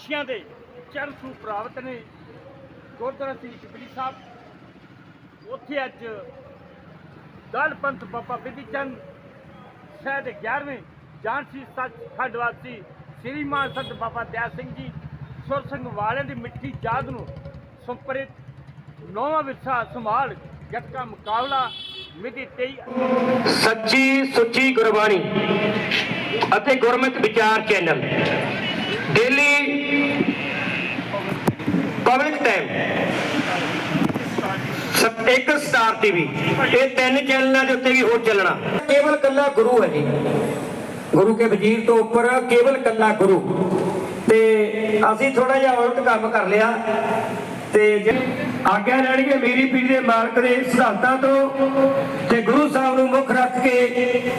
ਪਾਤਸ਼ਾਹਾਂ ਦੇ ਚਰਨ ਛੂਹ ਪ੍ਰਾਪਤ ਨੇ ਗੁਰਦੁਆਰਾ ਸ੍ਰੀ ਚਿਬੜੀ ਸਾਹਿਬ। ਉੱਥੇ ਅੱਜ ਦਲ ਬਾਬਾ ਬਿਧੀ ਚੰਦ ਸ਼ਾਇਦ 11ਵੇਂ ਜਾਨਸੀ ਸੱਚ ਖੰਡ ਸ੍ਰੀ ਮਾਨ ਸੰਤ ਬਾਬਾ ਦਇਆ ਸਿੰਘ ਜੀ ਸੁਰ ਸਿੰਘ ਵਾਲਿਆਂ ਦੀ ਮਿੱਠੀ ਯਾਦ ਨੂੰ ਸੰਪਰਿਤ ਨੌਵਾਂ ਵਿਰਸਾ ਸੰਭਾਲ ਗੱਤਕਾ ਮੁਕਾਬਲਾ ਮਿਤੀ 23 ਸੱਚੀ ਸੁੱਚੀ ਗੁਰਬਾਣੀ ਅਤੇ ਗੁਰਮਤਿ ਵਿਚਾਰ ਚੈਨਲ। ਡੇਲੀ ਪਬਲਿਕ ਟਾਈਮ ਸਭ ਇੱਕ ਸਟਾਰ ਟੀਵੀ। ਇਹ ਤਿੰਨ ਚੈਨਲਾਂ ਦੇ ਉੱਤੇ ਵੀ ਹੋਰ ਚੱਲਣਾ। ਕੇਵਲ ਕੱਲਾ ਗੁਰੂ ਹੈ ਜੀ। ਗੁਰੂ ਕੇ ਵਜ਼ੀਰ ਤੋਂ ਉੱਪਰ ਕੇਵਲ ਕੱਲਾ ਗੁਰੂ। ਤੇ ਅਸੀਂ ਥੋੜਾ ਜਿਹਾ ਉਲਟ ਕੰਮ ਕਰ ਲਿਆ। ਤੇ ਜੇ ਆਗਿਆ ਲੈਣਗੇ ਮੇਰੀ ਪੀੜੀ ਦੇ ਮਾਲਕ ਦੇ ਸਿਧਾਂਤਾਂ ਤੋਂ ਤੇ ਗੁਰੂ ਸਾਹਿਬ ਨੂੰ ਮੁੱਖ ਰੱਖ ਕੇ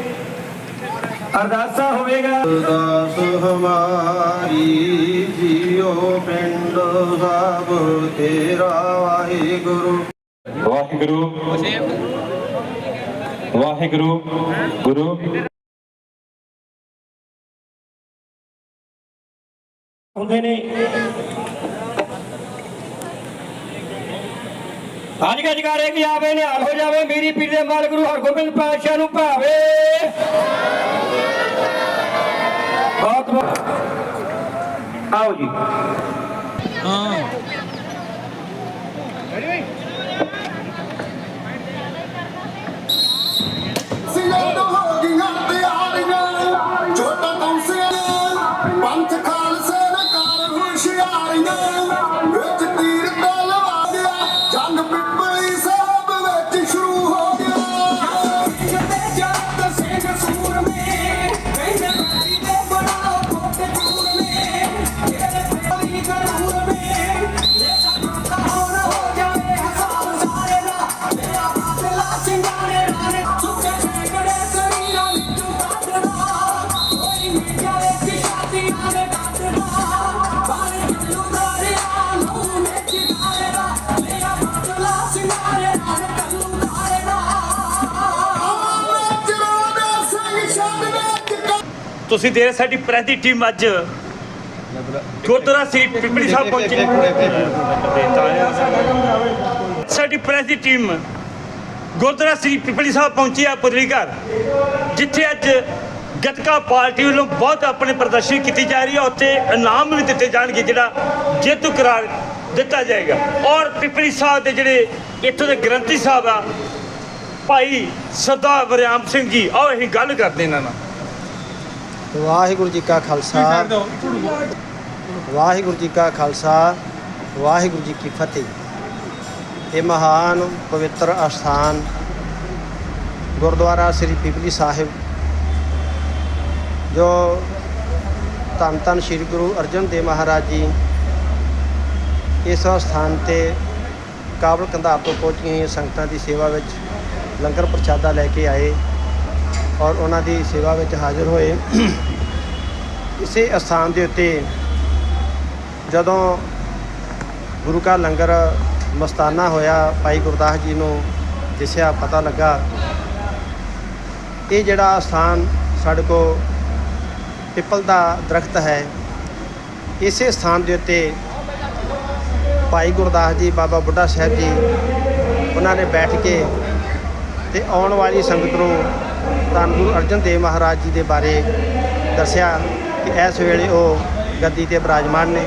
ਅਰਦਾਸਾ ਹੋਵੇਗਾ। ਦਾਸ ਹਮਾਰੀ ਪਿੰਡ ਸਭ ਤੇਰਾ ਵਾਹਿਗੁਰੂ। ਵਾਹਿਗੁਰੂ। ਵਾਹਿਗੁਰੂ। ਗੁਰੂ। ਹੁੰਦੇ ਨੇ। ਅੱਜ ਗੱਜ ਕਰੇ ਕਿ ਆਵੇ ਨਿਹਾਲ ਹੋ ਜਾਵੇ ਮੇਰੀ ਪੀਰ ਦੇ ਮਾਲਕ ਗੁਰੂ ਹਰਗੋਬਿੰਦ ਪਾਤਸ਼ਾਹ ਨੂੰ ਭਾਵੇ। ਬਹੁਤ ਬਹੁਤ ਆਓ ਜੀ। Oh. ਤੁਸੀਂ ਦੇਰ ਸਾਡੀ ਪ੍ਰੈਸ ਦੀ ਟੀਮ ਅੱਜ। ਗੁਰਦੁਆਰਾ ਸ੍ਰੀ ਪਿਪਲੀ ਸਾਹਿਬ ਪਹੁੰਚੀ। ਸਾਡੀ ਪ੍ਰੈਸ ਦੀ ਟੀਮ ਗੁਰਦੁਆਰਾ ਸ੍ਰੀ ਪਿਪਲੀ ਸਾਹਿਬ ਪਹੁੰਚੀ ਆ ਪੁਦਰੀ ਘਰ। ਜਿੱਥੇ ਅੱਜ ਗਤਕਾ ਪਾਰਟੀ ਵੱਲੋਂ ਬਹੁਤ ਆਪਣੇ ਪ੍ਰਦਰਸ਼ਨ ਕੀਤੀ ਜਾ ਰਹੀ ਹੈ ਉੱਥੇ ਇਨਾਮ ਵੀ ਦਿੱਤੇ ਜਾਣਗੇ ਜਿਹੜਾ ਜੇਤੂ ਕਰਾਰ ਦਿੱਤਾ ਜਾਏਗਾ। ਔਰ ਪਿਪਲੀ ਸਾਹਿਬ ਦੇ ਜਿਹੜੇ ਇੱਥੋਂ ਦੇ ਗ੍ਰੰਥੀ ਸਾਹਿਬ ਆ ਭਾਈ ਸਰਦਾਰ ਵਰਿਆਮ ਸਿੰਘ ਜੀ ਆਓ ਅਸੀਂ ਗੱਲ ਕਰਦੇ ਇਹਨਾਂ ਨਾਲ। ਵਾਹਿਗੁਰੂ ਜੀ ਕਾ ਖਾਲਸਾ। ਵਾਹਿਗੁਰੂ ਜੀ ਕਾ ਖਾਲਸਾ ਵਾਹਿਗੁਰੂ ਜੀ ਕੀ ਫਤਿਹ। ਇਹ ਮਹਾਨ ਪਵਿੱਤਰ ਅਸਥਾਨ ਗੁਰਦੁਆਰਾ ਸ੍ਰੀ ਪਿਪਲੀ ਸਾਹਿਬ ਜੋ ਧੰਨ ਧੰਨ ਸ੍ਰੀ ਗੁਰੂ ਅਰਜਨ ਦੇਵ ਮਹਾਰਾਜ ਜੀ ਇਸ ਸਥਾਨ ਤੇ ਕਾਬਲ ਕੰਧਾਰ ਤੋਂ ਪਹੁੰਚੀਆਂ ਸੰਗਤਾਂ ਦੀ ਸੇਵਾ ਵਿੱਚ ਲੰਗਰ ਪ੍ਰਸ਼ਾਦਾ ਲੈ ਕੇ ਆਏ। ਔਰ ਉਹਨਾਂ ਦੀ ਸੇਵਾ ਵਿੱਚ ਹਾਜ਼ਰ ਹੋਏ। ਇਸੇ ਅਸਥਾਨ ਦੇ ਉੱਤੇ ਜਦੋਂ ਗੁਰੂ ਕਾ ਲੰਗਰ ਮਸਤਾਨਾ ਹੋਇਆ, ਭਾਈ ਗੁਰਦਾਸ ਜੀ ਨੂੰ ਦਿਸਿਆ, ਪਤਾ ਲੱਗਾ। ਇਹ ਜਿਹੜਾ ਸਥਾਨ ਸਾਡੇ ਕੋ ਪਿੱਪਲ ਦਾ ਦਰਖਤ ਹੈ, ਇਸੇ ਸਥਾਨ ਦੇ ਉੱਤੇ ਭਾਈ ਗੁਰਦਾਸ ਜੀ, ਬਾਬਾ ਬੁੱਢਾ ਸਾਹਿਬ ਜੀ, ਉਹਨਾਂ ਨੇ ਬੈਠ ਕੇ ਤੇ ਆਉਣ ਵਾਲੀ ਸੰਗਤ ਨੂੰ ਧੰਨ ਗੁਰੂ ਅਰਜਨ ਦੇਵ ਮਹਾਰਾਜ ਜੀ ਦੇ ਬਾਰੇ ਦੱਸਿਆ ਕਿ ਇਸ ਵੇਲੇ ਉਹ ਗੱਦੀ ਤੇ ਬਿਰਾਜਮਾਨ ਨੇ।